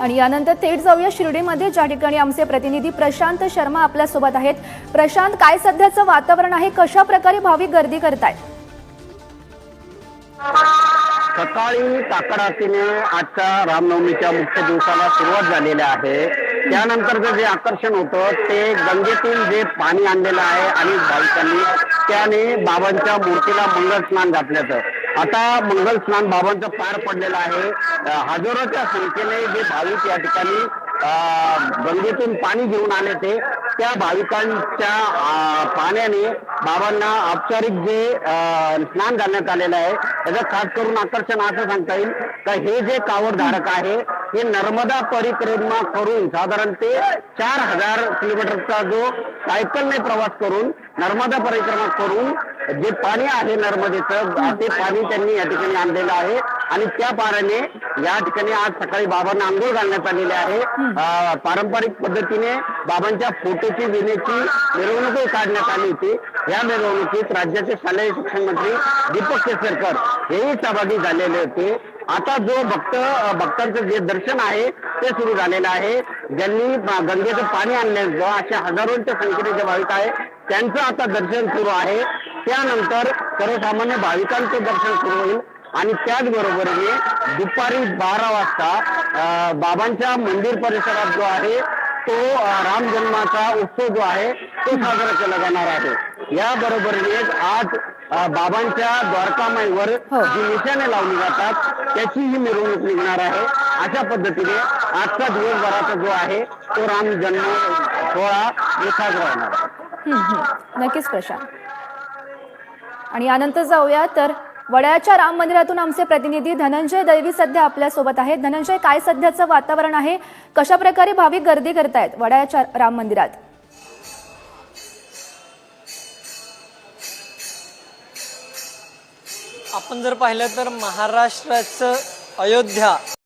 आणि यानंतर थेट जाऊया शिर्डीमध्ये. ज्या ठिकाणी आमचे प्रतिनिधी प्रशांत शर्मा आपल्यासोबत आहेत. प्रशांत काय सध्याचं वातावरण आहे? कशा प्रकारे भाविक गर्दी करतायत? सकाळी काकड आरतीने आजच्या रामनवमीच्या मुख्य दिवसाला सुरुवात झालेली आहे. त्यानंतरचं जे आकर्षण होतं ते गंगेतून जे पाणी आणलेलं आहे आणि भाविकांनी त्याने बाबांच्या मूर्तीला मंगल स्नान घातल्याचं. आता मंगल स्नान बाबांचं पार पडलेलं आहे. हजारोच्या संख्येने जे भाविक या ठिकाणी गंगेतून पाणी घेऊन आले ते त्या भाविकांच्या पाण्याने बाबांना औपचारिक जे स्नान घालण्यात आलेलं आहे त्याचं खास करून आकर्षण असं सांगता येईल का हे जे कावडधारक आहे हे नर्मदा परिक्रमा करून साधारण ते चार हजार किलोमीटरचा जो सायकलने प्रवास करून नर्मदा परिक्रमा करून जे पाणी आहे नर्मदेचं ते पाणी त्यांनी या ठिकाणी आणलेलं आहे. आणि त्या पाण्याने या ठिकाणी आज सकाळी बाबांना आंघोळ घालण्यात आलेली आहे. पारंपरिक पद्धतीने बाबांच्या फोटोची विनेची मिरवणूकही काढण्यात आली होती. या मिरवणुकीत राज्याचे शालेय शिक्षण मंत्री दीपक केसरकर हेही सहभागी झालेले होते. आता जो भक्त भक्तांचं जे दर्शन आहे ते सुरू झालेलं आहे. ज्यांनी गंगेचं पाणी आणलं अशा हजारोंच्या संख्येने जे भाविक आहे त्यांचं आता दर्शन सुरू आहे. त्यानंतर सर्वसामान्य भाविकांचं दर्शन सुरू होईल. आणि त्याचबरोबरीने दुपारी बारा वाजता बाबांच्या मंदिर परिसरात जो आहे तो राम जन्माचा उत्सव जो आहे तो साजरा केला जाणार आहे. या बरोबरीने आज बाबांच्या द्वारकामाईवर हो. जी निशाणे लावली जातात त्याची ही मिरवणूक निघणार आहे. अशा पद्धतीने आजचा दिवसभराचा जो आहे तो राम जन्म सोहळा साजरा होणार आहे. नक्कीच प्रशांत. आणि यानंतर जाऊया. तर वड्याच्या राम मंदिरातून आमचे प्रतिनिधी धनंजय दैवी सध्या आपल्यासोबत आहेत. धनंजय काय सध्याचं वातावरण आहे? कशा प्रकारे भाविक गर्दी करतायत वड्याच्या राम मंदिरात? आपण जर पाहिलं तर महाराष्ट्राचं अयोध्या